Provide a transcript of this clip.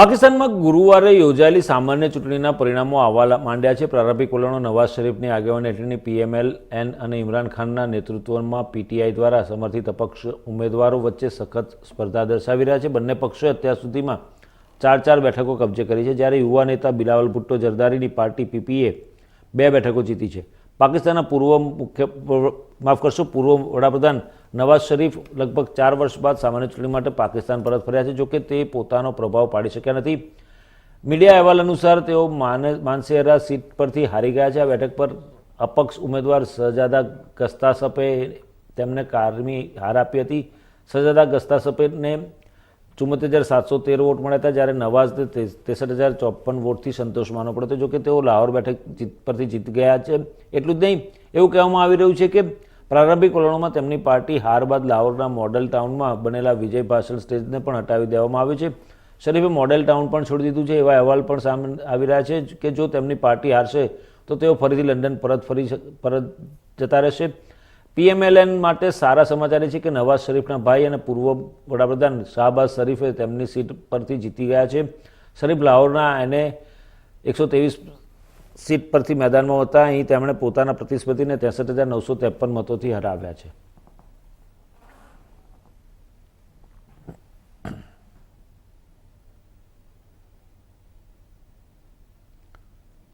પાકિસ્તાનમાં ગુરુવારે યોજાયેલી સામાન્ય ચૂંટણીના પરિણામો આવવા માંડ્યા છે. પ્રારંભિક વલણો નવાઝ શરીફની આગેવાની હેઠળની પીએમએલ, એન અને ઇમરાન ખાનના નેતૃત્વમાં પીટીઆઈ દ્વારા સમર્થિત અપક્ષ ઉમેદવારો વચ્ચે સખત સ્પર્ધા દર્શાવી રહ્યા છે. બંને પક્ષોએ અત્યાર સુધીમાં ચાર ચાર બેઠકો કબજે કરી છે. જ્યારે યુવા નેતા બિલાવલ ભુટ્ટો, જરદારીની પાર્ટી પીપીએ બે બેઠકો જીતી છે. પાકિસ્તાનના પૂર્વ મુખ્ય માફ કરશો, પૂર્વ વડાપ્રધાન નવાઝ શરીફ લગભગ ચાર વર્ષ બાદ સામાન્ય ચૂંટણી માટે પાકિસ્તાન પરત ફર્યા છે. જોકે તે પોતાનો પ્રભાવ પાડી શક્યા નથી. મીડિયા અહેવાલ અનુસાર તેઓ માને માનસેરા સીટ પરથી હારી ગયા છે. આ બેઠક પર અપક્ષ ઉમેદવાર શહજાદા ગસ્તાસપે તેમને કારમી હાર આપી હતી. શહજાદા ગસ્તાસપેને ચુમ્મોતેર હજાર સાતસો તેર વોટ મળ્યા હતા જ્યારે નવાઝને ત્રેસઠ હજાર ચોપન વોટથી સંતોષ માનવો પડ્યો હતો. જોકે તેઓ લાહોર બેઠક જીત પરથી જીત ગયા છે. એટલું જ નહીં, એવું કહેવામાં આવી રહ્યું છે કે પ્રારંભિક વલણોમાં તેમની પાર્ટી હાર બાદ લાહોરના મોડલ ટાઉનમાં બનેલા વિજય ભાષણ સ્ટેજને પણ હટાવી દેવામાં આવ્યું છે. શરીફે મોડેલ ટાઉન પણ છોડી દીધું છે, એવા અહેવાલ પણ સામે આવી રહ્યા છે કે જો તેમની પાર્ટી હારશે, તો તેઓ ફરીથી લંડન પરત ફરી પરત જતા રહેશે. પીએમએલએન માટે સારા સમાચાર એ છે કે નવાઝ શરીફના ભાઈ અને પૂર્વ વડાપ્રધાન શાહબાઝ શરીફે તેમની સીટ પરથી જીતી ગયા છે. શરીફ લાહોરના એને એકસો ત્રેવીસ સીટ પરથી મેદાનમાં હતા. અહીં તેમણે પોતાના પ્રતિસ્પર્ધીને ત્રેસઠ હજાર નવસો ત્રેપન મતોથી હરાવ્યા છે.